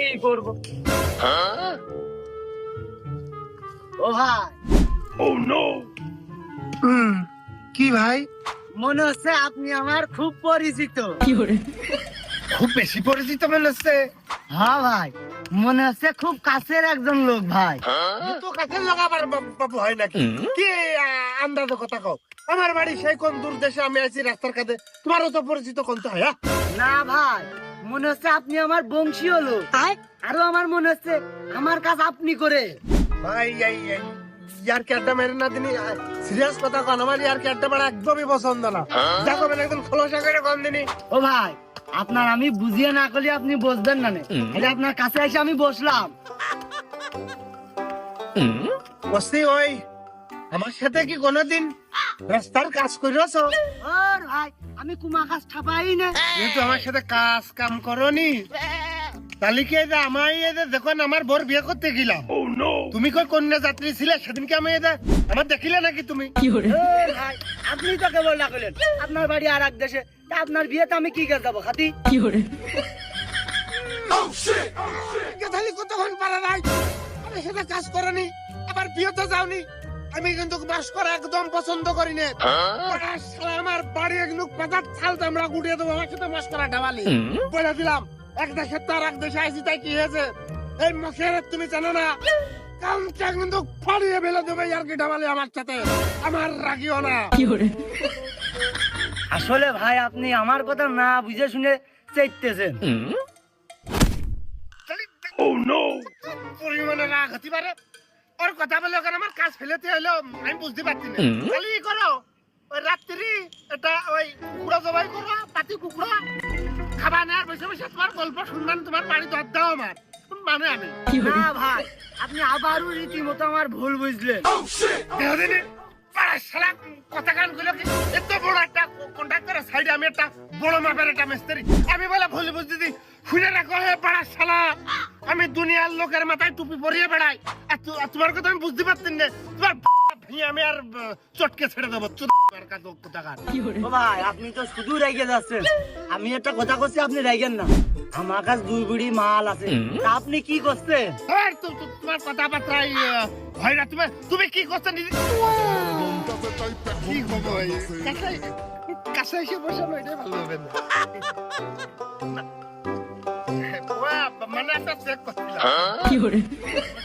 কি করব। ও ভাই হুম কি ভাই? মনে হচ্ছে আপনি আমার খুব পরিচিত। খুব বেশি পরিচিত মনে হচ্ছে? হ্যাঁ ভাই মনে হচ্ছে খুব কাছের একজন লোক ভাই। তো কাছে লাগাবার বাবু- বাবু হয় নাকি? কি আ- আন্দাজে কথা কও। আমার বাড়ি সেই কোন দূর দেশে আমি আছি রাস্তার কাছে তোমারও তো পরিচিত কোন তো হ্যাঁ? না ভাই মনে হচ্ছে আপনি আমার বংশীয় লোক আরও আমার মনে হচ্ছে আমার কাজ আপনি করে। ভাই ইয়ার কি আড্ডা মেরে না দিনি। সিরিয়াস কথা কন আমার ইয়ার কি আড্ডা মারা একদমই পছন্দ না। দেখো বেলা একদম খোলসা করে দিনি। ও ভাই আপনার আমি বুঝিয়ে না করলে আপনি বসবেন না এটা আপনার কাছে এসে আমি বসলাম। বসতি ওই। আমার সাথে কি কোনোদিন রাস্তার কাজ করেছ ভাই আমি কুমা কাজ ঠাপাই না কিন্তু আমার সাথে কাজ কাম করনি? তাহলে কি যে এই যে দেখুন আমার বোর বিয়ে করতে গেলাম। তুমি কই কন্যা যাত্রী ছিলে? সেদিনকে আমি আমার দেখিলে নাকি তুমি? আপনি তো কেবল আপনার বাড়ি আর এক দেশে। তা আপনার বিয়েতে আমি কি করে যাব খাতি? তাহলে কতক্ষণ পারা নাই সাথে কাজ করনি। আবার বিয়েতে যাওনি। আমি কিন্তু বাস করা একদম পছন্দ করি না। আমার বাড়ি একটু পাতার ছাল আমরা গুটিয়ে দেবো আমার সাথে মাস করা ডাবালি। বলে দিলাম এক দেশে তো আর এক দেশে আইসি তাই কি হয়েছে? এই মুখের তুমি জানো না? কামটা কিন্তু ফাড়িয়ে ফেলে দেবে আর কি ডাবালি আমার সাথে। আমার রাগিও না। আসলে ভাই আপনি আমার কথা না বুঝে শুনে চাইতেছেন। পরিমাণে রাগ হতে পারে। ওর কথা বলে ওখানে আমার কাজ ফেলেতে হইল আমি বুঝতে পারছি না। খালি করো ওই রাত্রি এটা ওই কুকুরা জবাই করো পাতি কুকুরা খাবা না আর বসে বসে তোমার গল্প শুনবেন তোমার বাড়ি দর দাও আমার কোন মানে আমি না ভাই আপনি আবারও রীতিমতো আমার ভুল বুঝলেন। দেহদিনে পাড়া শালা কথা কানগুলো কি? এত বড় একটা কন্ট্রাক্টরের সাইডে আমি একটা বড় মাপের একটা মিস্ত্রি। আমি বলে ভুল বুঝতে দিই খুলে রাখো হে পাড়া শালা। আমি দুনিয়ার লোকের মাথায় টুপি পরিয়ে বেড়াই। আর তোমার কথা আমি বুঝতে পারতেন না। তোমার আমি আর চটকে ছেড়ে দেবো। ভাই আপনি তো শুধু রেগে যাচ্ছেন। আমি একটা কথা করছি আপনি রেগেন না। আমার কাছে দুই বুড়ি মাল আছে। আপনি কি করছেন? তো- তোমার কথাবার্তায় হয় না। তুমি তুমি কি করছ নিজে কি হব কাছে- কাছে এসে বসানো এটাই ভালো হবে না। চেক করছিলাম